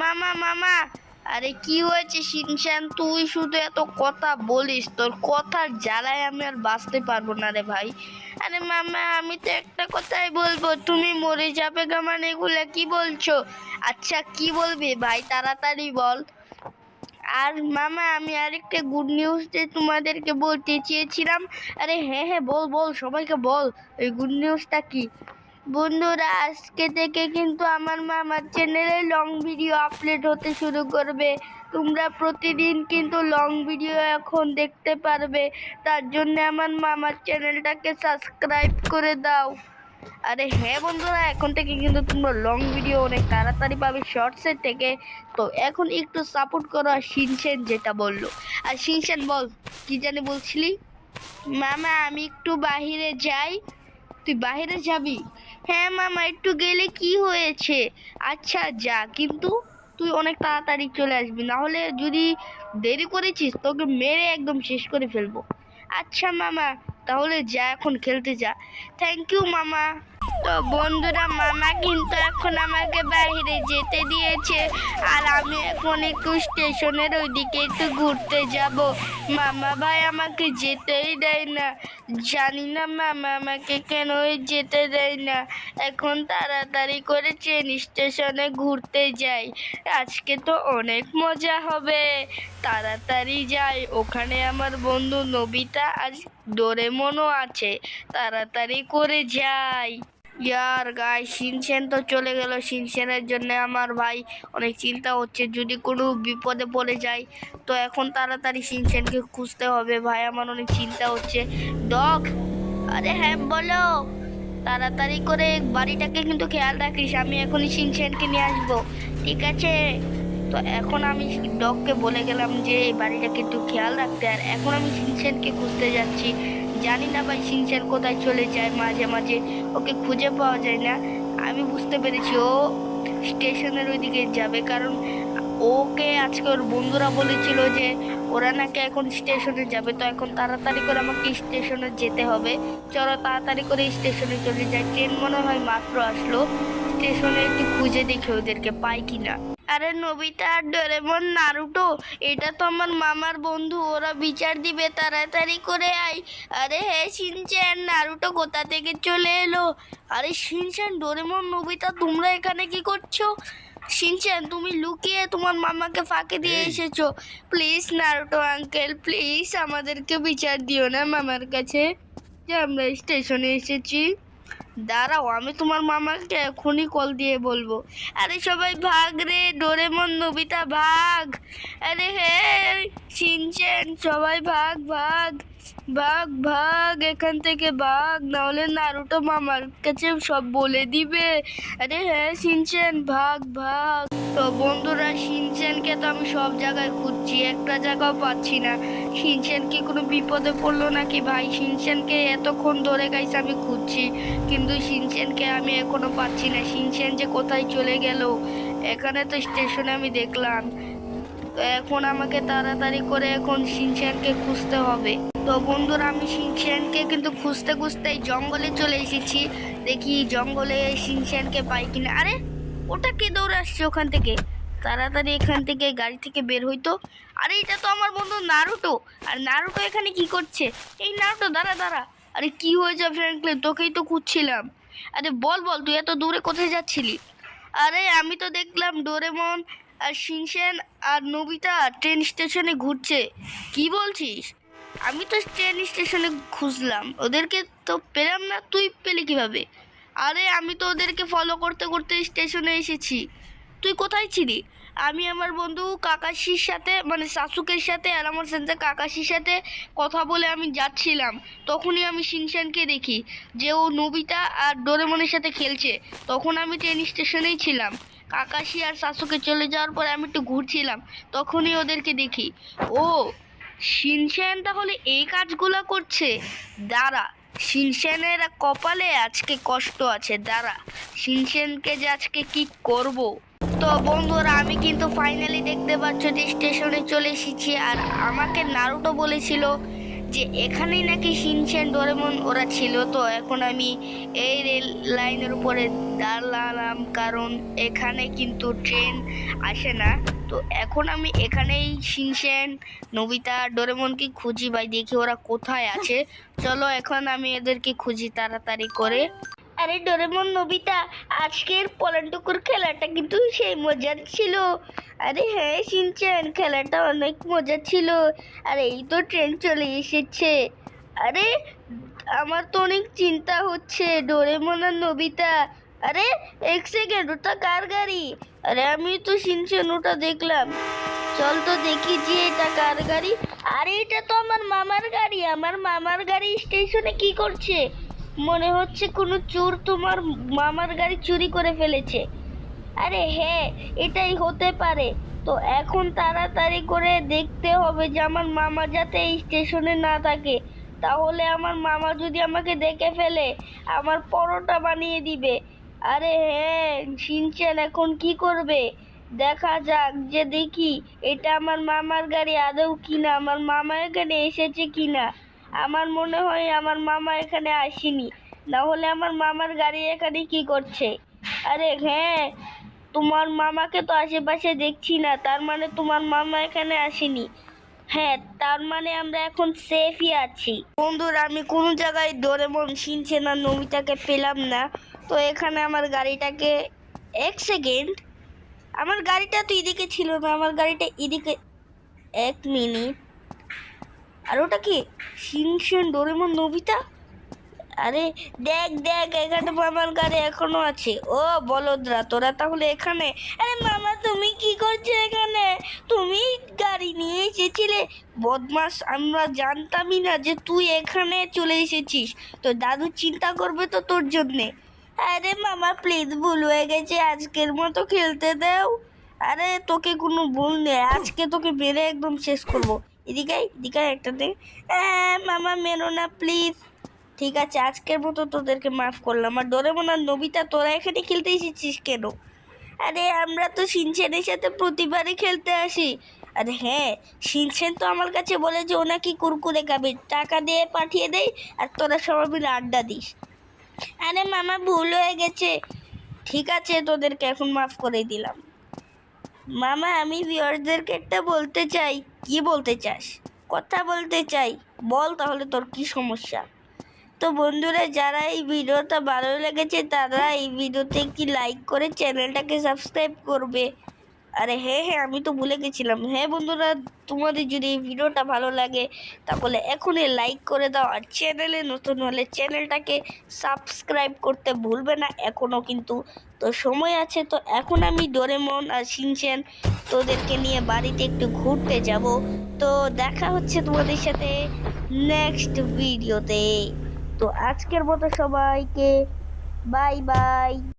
মামা মামা। আরে কি হয়েছে শিনশান? তুই শুধু এত কথা বলিস, তোর কথার জ্বালায় আমি আর বাঁচতে পারব না রে ভাই। আরে মামা, আমি তো একটা কথাই বলব, তুমি মরে যাবে গা এগুলো কি বলছো? আচ্ছা কি বলবি ভাই, তাড়াতাড়ি বল। আর মামা, আমি আরেকটা গুড নিউজ তোমাদেরকে বলতে চেয়েছিলাম। আরে হ্যাঁ হ্যাঁ বল বল, সবাইকে বল, এই গুড নিউজটা কি? বন্ধুরা, আজকে থেকে কিন্তু আমার মামার চ্যানেলে লং ভিডিও আপলোড হতে শুরু করবে। তোমরা প্রতিদিন কিন্তু লং ভিডিও এখন দেখতে পারবে। তার জন্য আমার মামার চ্যানেলটাকে সাবস্ক্রাইব করে দাও। আরে হ্যাঁ বন্ধুরা, এখন থেকে কিন্তু তোমরা লং ভিডিও অনেক তাড়াতাড়ি পাবে শর্টসের থেকে। তো এখন একটু সাপোর্ট করো আর শিনশেন যেটা বলল। আর শিনশেন বল, কি জানি বলছিলি? মামা, আমি একটু বাহিরে যাই। তুই বাইরে যাবি? হ্যাঁ মামা, একটু গেলে কি হয়েছে? আচ্ছা যা, কিন্তু তুই অনেক তাড়াতাড়ি চলে আসবি, নাহলে যদি দেরি করেছিস, তোকে মেরে একদম শেষ করে ফেলব। আচ্ছা মামা, তাহলে যা, এখন খেলতে যা। থ্যাংক ইউ মামা। তো বন্ধুরা, মামা কিন্তু এখন আমাকে বাইরে যেতে দিয়েছে। আর আমি এখন একটু স্টেশনের ওইদিকে একটু ঘুরতে যাব। মামা ভাই আমাকে যেতেই দেয় না। জানি না মামা আমাকে কেন যেতে দেয় না। এখন তাড়াতাড়ি করে ট্রেন স্টেশনে ঘুরতে যাই। আজকে তো অনেক মজা হবে। তাড়াতাড়ি যাই। ওখানে আমার বন্ধু নবিতা আর ডোরেমনও আছে। তাড়াতাড়ি করে যাই। ইয়ার গায়ে শিনছেন তো চলে গেল। শিনছেনের জন্য আমার ভাই অনেক চিন্তা হচ্ছে যদি কোনো বিপদে পড়ে যায় তো এখন তাড়াতাড়ি শিনছেনকে খুঁজতে হবে। ভাই আমার অনেক চিন্তা হচ্ছে ডগ, আরে হ্যাঁ বলো। তাড়াতাড়ি করে বাড়িটাকে কিন্তু খেয়াল রাখিস। আমি এখনই শিনছেনকে নিয়ে আসব। ঠিক আছে? তো এখন আমি ডগকে বলে গেলাম যে এই বাড়িটাকে একটু খেয়াল রাখতে। আর এখন আমি শিনছেনকে খুঁজতে যাচ্ছি। জানি না ভাই শিনছেন কোথায় চলে যায় মাঝে মাঝে। ওকে খুঁজে পাওয়া যায় না। আমি বুঝতে পেরেছি ও স্টেশনের ওইদিকে যাবে। কারণ ওকে আজকে ওর বন্ধুরা বলেছিল যে ওরা নাকি এখন স্টেশনে যাবে। তো এখন তাড়াতাড়ি করে আমাকে স্টেশনে যেতে হবে। চলো তাড়াতাড়ি করে স্টেশনে চলে যাই। ট্রেন মনে হয় মাত্র আসলো। স্টেশনে একটু খুঁজে দেখি ওদেরকে পাই কিনা। আরে নবিতা আর ডোরেমন নারুটো এটা তো আমার মামার বন্ধু ওরা বিচার দিবে তাড়াতাড়ি করে আই আরে হে শিনচ্যান নারুটো কোথা থেকে চলে এলো? আরে শিনচ্যান ডোরেমন নবিতা তোমরা এখানে কি করছ? শিনচ্যান তুমি লুকিয়ে তোমার মামাকে ফাঁকে দিয়ে। এসেছ। প্লিজ নারুটো আঙ্কেল প্লিজ আমাদেরকে বিচার দিও না মামার কাছে। যে আমরা স্টেশনে এসেছি। দাঁড়াও, আমি তোমার মামাকে এখনই কল দিয়ে বলব। আরে সবাই ভাগ রে, ডোরেমন, নবিতা, ভাগ। আরে হে শিনচেন সবাই ভাগ ভাগ ভাগ ভাগ, এখান থেকে ভাগ। নাহলে নারুটো মামার কাছে সব বলে দিবে। আরে হ্যাঁ শিনচেন ভাগ ভাগ। তো বন্ধুরা শিনচেনকে তো আমি সব জায়গায় খুঁজছি, একটা জায়গাও পাচ্ছি না। শিনচেন কি কোনো বিপদে পড়ল নাকি ভাই? শিনচেনকে এতক্ষণ ধরে গাইছে, আমি খুঁজছি। কিন্তু শিনচেনকে আমি এখনও পাচ্ছি না। শিনচেন যে কোথায় চলে গেল? এখানে তো স্টেশনে আমি দেখলাম। এখন আমাকে তাড়াতাড়ি করে এখন শিনচেনকে খুঁজতে হবে। তো বন্ধুরা, আমি শিনচেনকে কিন্তু খুঁজতে খুঁজতে জঙ্গলে চলে এসেছি। দেখি জঙ্গলে শিনচেনকে পাই কিনা। আরে, ওটা কে দৌড়ে আসছে ওখান থেকে? তাড়াতাড়ি এখান থেকে গাড়ি থেকে বের হইতো আরে, এটা তো আমার বন্ধু নারুটো। আর নারুটো এখানে কি করছে? এই নারুটো, দাঁড়া দাঁড়া। আরে, কি হয়েছে ফ্র্যাঙ্কলিন তোকেই তো খুঁজছিলাম। আরে, বল বল, তুই এত দূরে কোথায় যাচ্ছিলি? আরে, আমি তো দেখলাম ডোরেমন, আর শিনশেন, আর নবিতা ট্রেন স্টেশনে ঘুরছে। কি বলছিস? আমি তো ট্রেন স্টেশনে খুঁজলাম। ওদেরকে তো পেলাম না, তুই পেলি কীভাবে? আরে, আমি তো ওদেরকে ফলো করতে করতে স্টেশনে এসেছি। তুই কোথায় ছিলি? আমি আমার বন্ধু কাকাশির সাথে মানে শাসুকের সাথে আর আমার সেন্সে কাকাশির সাথে কথা বলে আমি যাচ্ছিলাম, তখনই আমি শিনশানকে দেখি যে ও নবিতা আর ডোরেমনের সাথে খেলছে। তখন আমি ট্রেন স্টেশনেই ছিলাম। কাকাশি আর শাশুকে চলে যাওয়ার পরে আমি একটু ঘুরছিলাম, তখনই ওদেরকে দেখি। ও শিনশান তাহলে এই কাজগুলো করছে? দাঁড়া শিনশানের কপালে আজকে কষ্ট আছে, দাঁড়া শিনশানকে যে আজকে কি করব? তো বন্ধুরা, আমি কিন্তু ফাইনালি দেখতে পাচ্ছ যে স্টেশনে চলে এসেছি। আর আমাকে নারুটো বলেছিল যে এখানেই নাকি শিনচ্যান ডোরেমন ওরা ছিল। তো এখন আমি এই রেল লাইনের উপরে দাঁড়ালাম, কারণ এখানে কিন্তু ট্রেন আসে না। তো এখন আমি এখানেই শিনচ্যান নবিতা ডোরেমনকে খুঁজি ভাই, দেখি ওরা কোথায় আছে। চলো এখন আমি এদেরকে খুঁজি তাড়াতাড়ি করে। আরে ডোরেমন নবিতা, আজকের পলান্টুকুর খেলাটা কিন্তু সেই মজার ছিল। আরে হ্যাঁ শিনচ্যান খেলাটা অনেক মজা ছিল। আর এই তো ট্রেন চলে এসেছে। আরে, আমার তো অনেক চিন্তা হচ্ছে ডোরেমন আর নবিতা। আরে, এক সেকেন্ড ওটা কার গাড়ি? আরে আমি তো শিনচ্যান ওটা দেখলাম। চল তো দেখি যে এটা কার গাড়ি। আরে, এটা তো আমার মামার গাড়ি। আমার মামার গাড়ি স্টেশনে কি করছে? মনে হচ্ছে কোনো চোর তোমার মামার গাড়ি চুরি করে ফেলেছে। আরে হ্যাঁ এটাই হতে পারে। তো এখন তাড়াতাড়ি করে দেখতে হবে যে আমার মামা যাতে এই স্টেশনে না থাকে। তাহলে আমার মামা যদি আমাকে দেখে ফেলে, আমার পরোটা বানিয়ে দিবে। আরে হ্যাঁ শিনচ্যান এখন কি করবে? দেখা যাক যে দেখি, এটা আমার মামার গাড়ি আদৌ কিনা, আমার মামা এখানে এসেছে কিনা। আমার মনে হয় আমার মামা এখানে আসেনি। না হলে আমার মামার গাড়ি এখানে কি করছে? আরে হ্যাঁ তোমার মামাকে তো আশেপাশে দেখছি না, তার মানে তোমার মামা এখানে আসেনি। হ্যাঁ তার মানে আমরা এখন সেফই আছি। বন্ধুরা, আমি কোনো জায়গায় ডোরেমন শিনছে না নমিতাকে পেলাম না। তো এখানে আমার গাড়িটাকে এক সেকেন্ড আমার গাড়িটা তো এদিকে ছিল না, আমার গাড়িটা এদিকে এক মিনিট আর ওটা কি? Shinchan Doraemon, Nobita? আরে দেখ দেখ, এখানে মামার গাড়ি এখনও আছে। ও, বলদরা, তোরা তাহলে এখানে? আরে মামা, তুমি কি করছ এখানে? তুমি গাড়ি নিয়ে এসেছিলে? বদমাস, আমরা জানতামই না যে তুই এখানে চলে এসেছিস। তো দাদু চিন্তা করবে তো তোর জন্যে। আরে মামা প্লিজ ভুল হয়ে গেছে, আজকের মতো খেলতে দাও। আরে তোকে কোনো ভুল নেই, আজকে তোকে মেরে একদম শেষ করব। এদিকে এদিকে আয় একটা দে। হ্যাঁ মামা, মেরো না প্লিজ ঠিক আছে, আজকের মতো তোদেরকে মাফ করলাম। আর ডোরেমন আর নবিতা, তোরা এখানে খেলতে এসেছিস কেন? আরে, আমরা তো সিনচেনের সাথে প্রতিবারই খেলতে আসি। আরে হ্যাঁ সিনচেন তো আমার কাছে বলে যে ও নাকি কুরকুরে খাবে। টাকা দিয়ে পাঠিয়ে দেয় আর তোরা সবাই মিলে আড্ডা দিস। আরে মামা, ভুল হয়ে গেছে। ঠিক আছে, তোদেরকে এখন মাফ করে দিলাম। মামা, আমি ভিউয়ারদেরকে একটা বলতে চাই। কি বলতে চাস? কথা বলতে চাই। বল তাহলে তোর কি সমস্যা? তো বন্ধুরা, যারা এই ভিডিওটা ভালো লেগেছে, তারা এই ভিডিওতে একটি লাইক করে চ্যানেলটাকে সাবস্ক্রাইব করবে। আরে হ্যাঁ হ্যাঁ আমি তো ভুলে গেছিলাম। হ্যাঁ বন্ধুরা, তোমাদের যদি এই ভিডিওটা ভালো লাগে, তাহলে এখনই লাইক করে দাও। আর চ্যানেলে নতুন হলে চ্যানেলটাকে সাবস্ক্রাইব করতে ভুলবে না, এখনও কিন্তু। তো সময় আছে, তো এখন আমি ডোরেমন আর শিনচ্যান তোদেরকে নিয়ে বাড়িতে একটু ঘুরতে যাব। তো দেখা হচ্ছে তোমাদের সাথে নেক্সট ভিডিওতে তো আজকের মতো সবাইকে বাই বাই